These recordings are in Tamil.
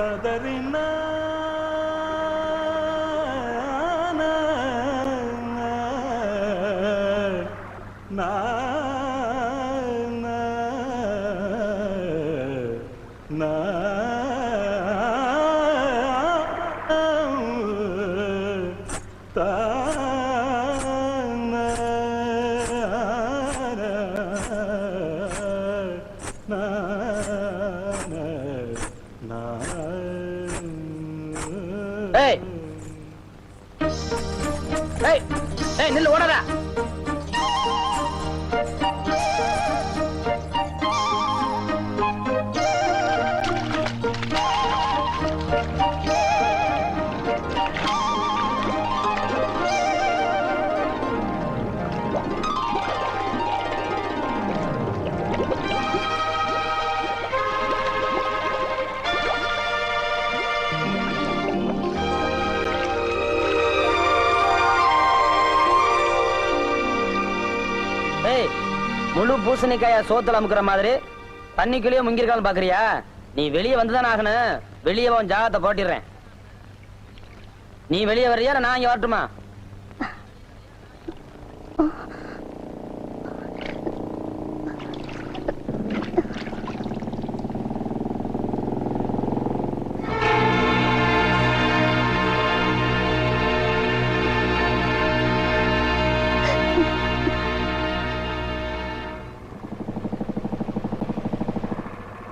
ತದರಿನಾ ஏய் ஓடாத. முழு பூசணிக்காய சோத்துல அமுக்குற மாதிரி தண்ணிக்குள்ளேயே முங்கிருக்கான்னு பாக்குறியா? நீ வெளியே வந்துதானே ஆகணும். வெளியே உன் ஜாகத்தை போட்டிடுறேன். நீ வெளியே வரியா நான் இங்க வரட்டுமா?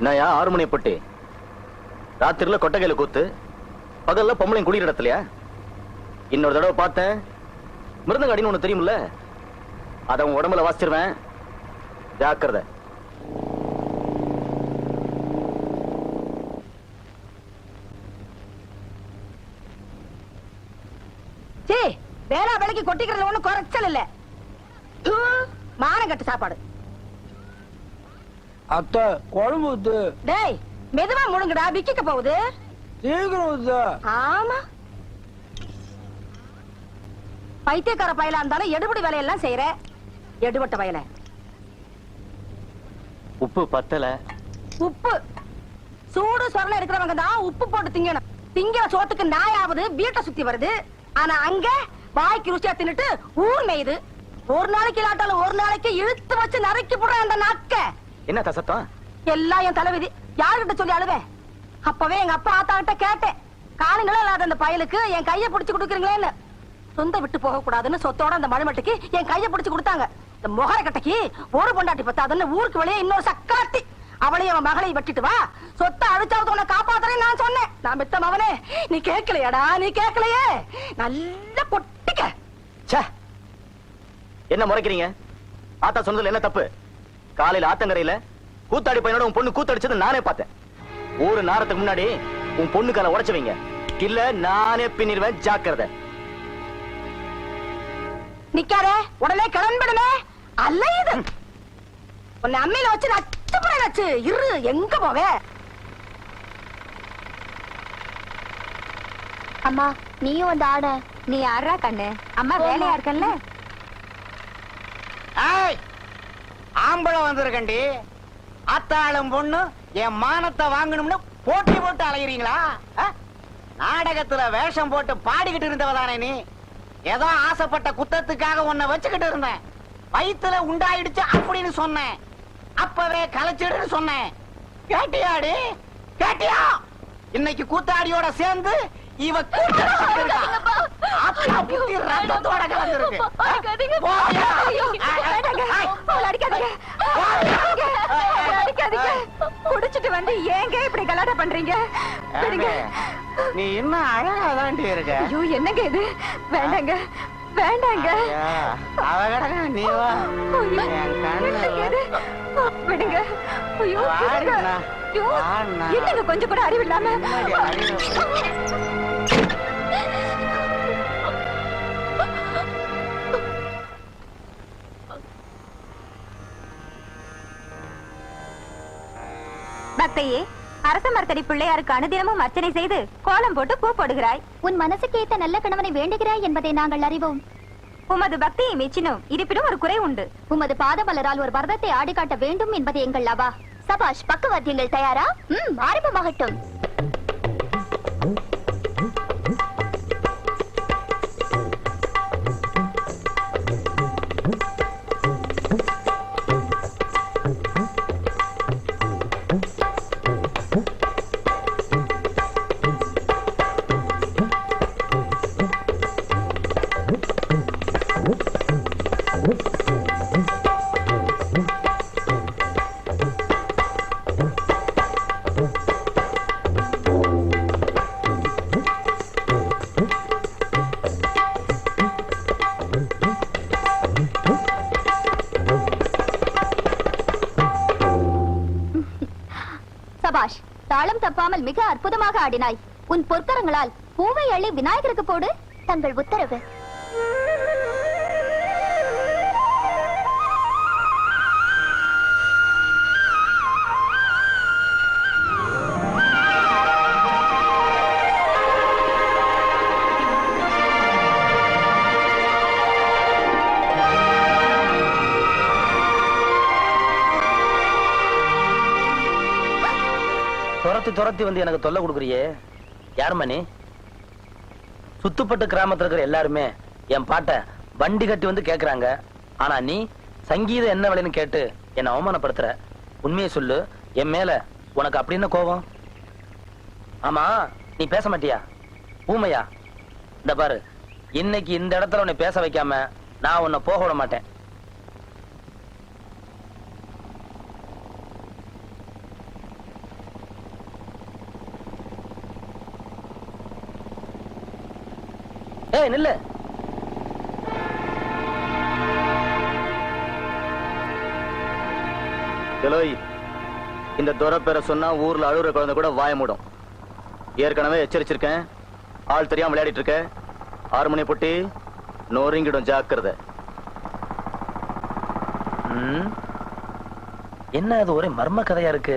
நான் ஆறு மணி பொட்டி? ராத்திரில கொட்டகையில கூத்து. பகல்ல பொம்பளையும் குடிக்கிற இடத்துலயா? இன்னொரு தடவை பார்த்தேன். மிருந்தங்க அடின்னு ஒண்ணு தெரியும்ல? அதை உன் உடம்புல வாசிச்சிருவேன். ஜாக்கிரதை. சீ வேளா கொட்டிக்கிறது கொட்டிக்கிறதுல ஒண்ணும் குறைச்சல் இல்ல. மானம் கட்டு சாப்பாடு. அத்தை குழம்பு ஊத்து. டேய் மெதுவா முழுங்குடா விக்கிக்க போகுது. சீக்கிரம் ஊத்து. ஆமா. பைத்தியக்கார பயலா இருந்தாலும் எடுபடி வேலையெல்லாம் செய்யற. எடுபட்ட வயல உப்பு பத்தல. உப்பு. சூடு சொரணை இருக்கிறவங்க தான் உப்பு போட்டு திங்கணும். திங்கிற சோத்துக்கு நாயாவது வீட்டை சுத்தி வருது. ஆனா அங்க வாய்க்கு ருசியா தின்னுட்டு ஊர் மேயுது. ஒரு நாளைக்கு இல்லாட்டாலும் ஒரு நாளைக்கு இழுத்து வச்சு நறுக்கி போடுற அந்த நாக்க. என்ன தசத்தம்? எல்லாம் என் தலைவிதி. யாருகிட்ட சொல்லி அழுவேன் அப்பவே எங்க அப்பா ஆத்தா கிட்ட கேட்டேன். காலங்களும் இல்லாத அந்த பயலுக்கு என் கைய பிடிச்சு கொடுக்குறீங்களேன்னு. சொந்த விட்டு போக கூடாதுன்னு சொத்தோட அந்த மழுமட்டுக்கு என் கைய பிடிச்சு கொடுத்தாங்க. இந்த முகர கட்டைக்கு ஒரு பொண்டாட்டி பத்தாதுன்னு ஊருக்கு வெளியே இன்னொரு சக்காத்தி அவளையும் அவன் மகளை வெட்டிட்டு வா. சொத்தை அழிச்சாவது உன்னை காப்பாத்துறேன்னு நான் சொன்னேன். நான் மித்த மவனே நீ கேட்கலையாடா? நீ கேட்கலையே. நல்ல பொட்டிக்க. என்ன முறைக்கிறீங்க? ஆத்தா சொன்னதுல என்ன தப்பு? காலையில ஆத்தங்கரையில கூத்தாடி பையனோட உன் பொண்ணு கூத்தடிச்சது நானே பார்த்தேன். ஒரு நேரத்துக்கு முன்னாடி உன் பொண்ணு காலை உடைச்சு வைங்க. இல்ல நானே பின்னிடுவேன் ஜாக்கிரதை. நிக்காதே உடனே கிளம்பிடுமே. அல்ல இது. உன்னை அம்மையில வச்சு நச்சு நச்சு இரு எங்க போவே? அம்மா நீயும் வந்து ஆட. நீ ஆடுறா கண்ணு? அம்மா வேலையா இருக்கல்ல? ஏய்! ஆம்பளை வந்திருக்கண்டி. அத்தாளும் பொண்ணு என் மானத்தை வாங்கணும்னு போட்டி போட்டு அலையுறீங்களா? ஆ? நாடகத்துல வேஷம் போட்டு பாடிக்கிட்டு இருந்தவதானே நீ? ஏதோ ஆசைப்பட்ட குத்தத்துக்காக உன்னை வச்சுக்கிட்டு இருந்தேன். வயிற்றுல உண்டாயிடுச்சு அப்படின்னு சொன்னேன். அப்பவே கலைச்சிடுன்னு சொன்னேன். கேட்டியாடி? கேட்டியா? இன்னைக்கு கூத்தாடியோட சேர்ந்து இவ ரத்தத்தோட கலந்துருக்கு? குடிச்சிட்டு வந்து ஏங்க இப்படி கலாட்டா பண்றீங்க. நீ இன்னும் இருக்க? ஐயோ என்னங்க இது? வேண்டாங்க. வேண்டாங்க. ஐயா, அவ கிடக்க நீ வா? விடுங்க. ஐயோ. என்னங்க கொஞ்சம் கூட அறிவில்லாம பக்தையே அரச மரத்தடி பிள்ளையாருக்கு அனுதினமும் அர்ச்சனை செய்து கோலம் போட்டு பூ போடுகிறாய். உன் மனசுக்கேத்த நல்ல கணவனை வேண்டுகிறாய் என்பதை நாங்கள் அறிவோம். உமது பக்தியை மெச்சினோம். இருப்பினும் ஒரு குறை உண்டு. உமது பாதமலரால் ஒரு பரதத்தை ஆடி காட்ட வேண்டும் என்பது எங்கள் லாபா சபாஷ் பக்கவாத்தியங்கள் தயாரா? ம் ஆரம்பமாகட்டும். தாளம் தப்பாமல் மிக அற்புதமாக ஆடினாய். உன் பொற்கரங்களால் பூவை அள்ளி விநாயகருக்கு போடு. தங்கள் உத்தரவு. துரத்தி வந்து எனக்கு தொல்லை கொடுக்குறியே? யாரும்மா நீ சுத்துப்பட்டு கிராமத்தில் இருக்கிற எல்லாருமே என் பாட்டை வண்டி கட்டி வந்து கேக்குறாங்க. ஆனா நீ சங்கீதம் என்ன விலைன்னு கேட்டு என்னை அவமானப்படுத்துற. உண்மையை சொல்லு. என் மேல உனக்கு அப்படி என்ன கோபம்? ஆமா நீ பேச மாட்டியா? ஊமையா? இந்த பாரு இன்னைக்கு இந்த இடத்துல உன்னை பேச வைக்காம நான் உன்னை போக விட மாட்டேன். ஏய் நில்லு. எலோய் இந்த துரை பேரை சொன்னா ஊர்ல அழுகுற குழந்தை கூட வாய மூடும். ஏற்கனவே எச்சரிச்சிருக்கேன். ஆள் தெரியாம விளையாடிட்டு இருக்க. ஆறு மணி பொட்டி நோரிங்கிடும் ஜாக்கிரதை. என்ன அது ஒரே மர்ம கதையா இருக்கு?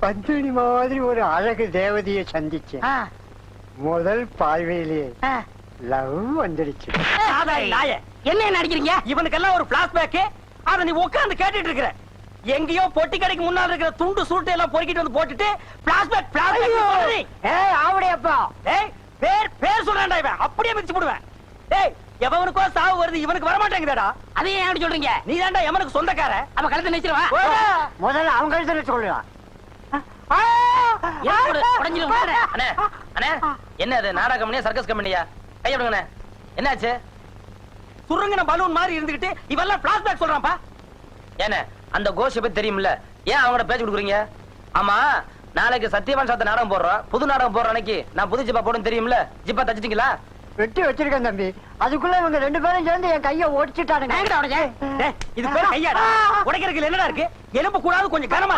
பத்தினி மாதிரி ஒரு அழகு தேவதையை சந்திச்சேன். ஆ, முதல் பார்வையிலேயே. லவ் வந்துடுச்சு. என்ன நடிக்கிறீங்க இவனுக்கெல்லாம் ஒரு பிளாஷ்பேக் அத நீ உட்கார்ந்து கேட்டுட்டு இருக்கிற. எங்கேயோ பொட்டி கடைக்கு முன்னால இருக்கிற துண்டு சுருட்டு எல்லாம் பொறுக்கிட்டு வந்து போட்டுட்டு பிளாஷ்பேக் பிளாஷ்பேக் ஏய் ஆவடையப்பா. ஏய் பேர் பேர் சொல்றேன்டா இவன். அப்படியே மிதிச்சு போடுவேன். ஏய் எவனுக்கோ சாவு வருது இவனுக்கு வர மாட்டேங்குதா அதையும் ஏன் அப்படி சொல்றீங்க? நீ தான்டா எவனுக்கு சொந்தக்கார அவன் கழுத்தை நிச்சிருவா முதல்ல சொல்லலாம் அண்ணே அண்ணே என்ன அது? நாடக கம்பெனியா சர்க்கஸ் கம்பெனியா கை விடுங்கண்ணே. என்னாச்சு? சுருங்கின பலூன் மாதிரி இருந்துகிட்டு இவெல்லாம் பிளாஷ்பேக் சொல்றான்ப்பா. ஏண்ணே அந்த கோஷை பத்தி தெரியும்ல? ஏன் அவங்கள பேச்சு கொடுக்குறீங்க? ஆமா நாளைக்கு சத்தியவான் சாத்த நாடகம் போடுறோம். புது நாடகம் போடுற அன்னைக்கு நான் புது ஜிப்பா போடும் தெரியும்ல? ஜிப்பா தச்சிட்டீங்களா? வெட்டி வச்சிருக்கேன் தம்பி. அதுக்குள்ள இவங்க ரெண்டு பேரும் சேர்ந்து என் கைய ஓடிச்சுட்டானுங்க இது பேர் கையாடா? உடைக்கிறதுக்கு என்னடா இருக்கு? எலும்பு கூடாது கொஞ்சம் கனமா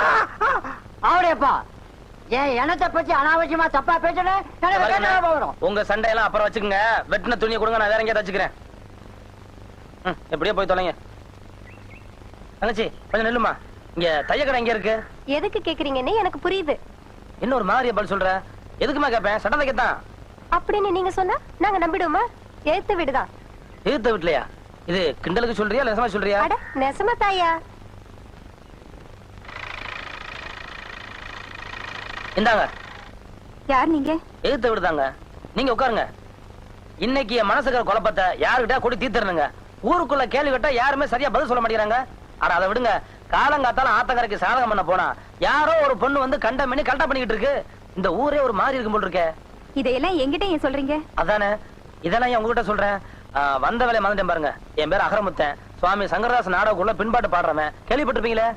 இருக்கு. ஆவடையப்பா. என் இனத்தை பத்தி அனாவசியமா தப்பா போகிறோம் உங்க சண்டையெல்லாம் அப்புறம் வச்சுக்கோங்க. வெட்டின துணியை கொடுங்க நான் வேற எங்கேயா தச்சுக்கிறேன் ம், எப்படியோ போய் தொலைங்க. தங்கச்சி கொஞ்சம் நில்லுமா? இங்க தைய கடை எங்க இருக்கு? எதுக்கு கேக்குறீங்கன்னு எனக்கு புரியுது. இன்னொரு மாதிரியா பதில் சொல்ற? எதுக்குமா கேட்பேன் சட்டம் தைக்கத்தான். அப்படின்னு நீங்க சொன்னா நாங்க நம்பிடுவோமா? எழுத்து விடுதான். எதிர்த்த வீட்லயா? இது கிண்டலுக்கு சொல்றியா இல்ல நெசமா சொல்றியா? அட நெசமா தாயா? இந்தாங்க. யார் நீங்க? எதிர்த்த விடுதாங்க. நீங்க உட்காருங்க. இன்னைக்கு என் மனசுக்கிற குழப்பத்தை யாருக்கிட்ட கொடி தீர்த்துறனுங்க ஊருக்குள்ள கேள்வி கேட்டா யாருமே சரியா பதில் சொல்ல மாட்டேங்கிறாங்க. ஆனா அதை விடுங்க. காலங்காத்தால ஆத்தங்கரைக்கு சாதகம் பண்ண போனா யாரோ ஒரு பொண்ணு வந்து கண்ட பண்ணி கல்ட்டா பண்ணிக்கிட்டு இருக்கு. இந்த ஊரே ஒரு மாதிரி இருக்கும் போல் இருக்கே. இதையெல்லாம் எங்கிட்ட ஏன் சொல்றீங்க? அதானே? இதெல்லாம் ஏன் உங்ககிட்ட சொல்றேன்? வந்த வேலையை மறந்துட்டேன் பாருங்க. என் பேர் அகரமுத்தன். சுவாமி சங்கரதாஸ் நாடகக்குள்ள பின்பாட்டு பாடுறவன். கேள்விப்பட்டிருப்பீங்களே?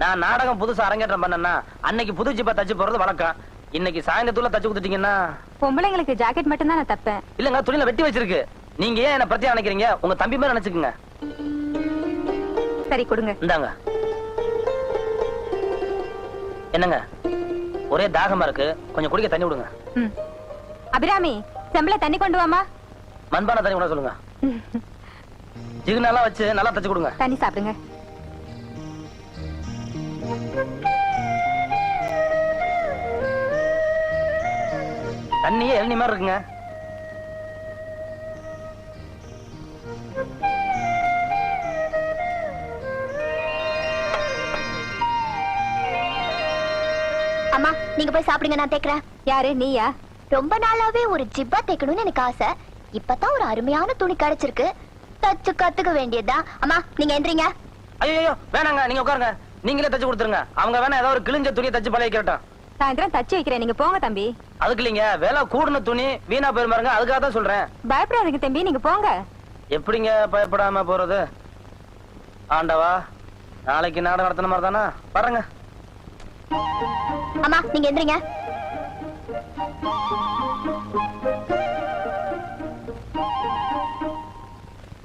நான் நாடகம் புதுசா அரங்கேற்றம் பண்ணேன்னா அன்னைக்கு புது ஜிப்பா தச்சு போறது வழக்கம். இன்னைக்கு சாயந்தரத்துல தச்சு கொடுத்துட்டீங்கன்னா. பொம்பளைங்களுக்கு ஜாக்கெட் மட்டும் தான் நான் தப்பேன். இல்லங்க துணியில வெட்டி வச்சிருக்கு. நீங்க ஏன் என்ன பத்தி நினைக்கிறீங்க உங்க தம்பி மாதிரி நினைச்சுக்குங்க. சரி கொடுங்க. இந்தாங்க. என்னங்க? ஒரே தாகமா இருக்கு. கொஞ்சம் குடிக்க தண்ணி விடுங்க. அபிராமி செம்பல தண்ணி கொண்டு வாமா மண்பான தண்ணி கூட சொல்லுங்க. ஜிகுனெல்லாம் வச்சு நல்லா தச்சு கொடுங்க. தண்ணி சாப்பிடுங்க. தண்ணியே எழுநி மாதிரி இருக்குங்க. அம்மா நீங்க போய் சாப்பிடுங்க நான் தேக்கிறேன் யாரு நீயா? ரொம்ப நாளாவே ஒரு ஜிப்பா தைக்கணும்னு எனக்கு ஆசை. இப்பதான் ஒரு அருமையான துணி கிடைச்சிருக்கு. தச்சு கத்துக்க வேண்டியதா அம்மா நீங்க எந்திரிங்க. ஐயோ வேணாங்க நீங்க உட்காருங்க. நீங்களே தச்சு கொடுத்துருங்க. அவங்க வேணா ஏதாவது ஒரு கிழிஞ்ச துணியை தச்சு பழைய கேட்டான் சாயந்தரம் தச்சு வைக்கிறேன். நீங்க போங்க தம்பி. அதுக்கு இல்லைங்க வேலை கூடுன துணி வீணா போயிரு பாருங்க அதுக்காக தான் சொல்றேன். பயப்படாதீங்க தம்பி நீங்க போங்க. எப்படிங்க பயப்படாம போறது? ஆண்டவா நாளைக்கு நாடு நடத்தின மாதிரி தானா? பாருங்க. அம்மா நீங்க எந்திரிங்க.